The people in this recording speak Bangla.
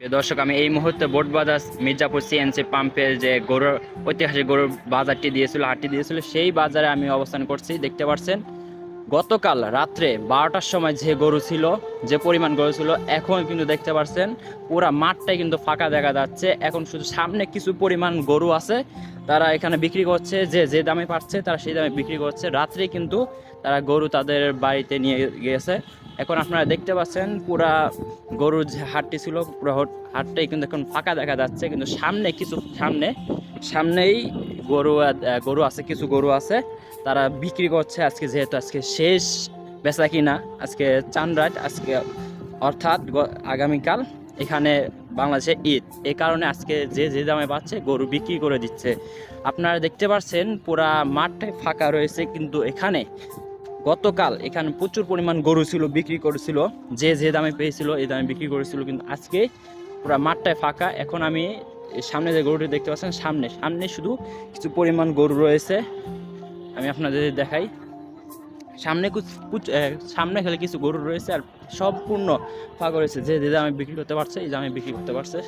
দর্শক, আমি এই মুহূর্তে বোট বাজার মির্জাপুর সিএনসি পাম্পের যে গরুর ঐতিহাসিক গরুর বাজারটি দিয়েছিল, হাটটি দিয়েছিল, সেই বাজারে আমি অবস্থান করছি। দেখতে পাচ্ছেন, গতকাল রাত্রে বারোটার সময় যে গরু ছিল, যে পরিমাণ গরু ছিল, এখন কিন্তু দেখতে পাচ্ছেন, পুরা মাঠটাই কিন্তু ফাঁকা দেখা যাচ্ছে। এখন শুধু সামনে কিছু পরিমাণ গরু আছে, তারা এখানে বিক্রি করছে, যে যে দামে পাচ্ছে তারা সেই দামে বিক্রি করছে। রাত্রে কিন্তু তারা গরু তাদের বাড়িতে নিয়ে গিয়েছে। এখন আপনারা দেখতে পাচ্ছেন, পুরা গরুর যে হাটটি ছিল, পুরো হাটটাই কিন্তু এখন ফাঁকা দেখা যাচ্ছে, কিন্তু সামনে কিছু, সামনে, সামনেই গরু গরু আছে, কিছু গরু আছে, তারা বিক্রি করছে আজকে যেহেতু আজকে শেষ বেচা কিনা, আজকে চানরাত আজকে অর্থাৎ আগামীকাল এখানে বাংলাদেশে ঈদ। এ কারণে আজকে যে যে দামে পাচ্ছে, গরু বিক্রি করে দিচ্ছে। আপনারা দেখতে পাচ্ছেন, পুরা মাঠটাই ফাঁকা রয়েছে, কিন্তু এখানে গতকাল এখানে প্রচুর পরিমাণ গরু ছিল, বিক্রি করেছিল। যে যে দামে পেয়েছিল, এই দামে বিক্রি করেছিল। কিন্তু আজকে পুরো মাঠটায় ফাঁকা। এখন আমি সামনে যে গরুটি দেখতে পাচ্ছেন, সামনে। সামনে শুধু কিছু পরিমাণ গরু রয়েছে। আমি আপনাদের দেখাই। সামনে সামনে খেলে কিছু গরু রয়েছে আর সম্পূর্ণ ফাঁকা রয়েছে। যে যে দামে বিক্রি করতে পারছে, এই দামে বিক্রি করতে পারছে।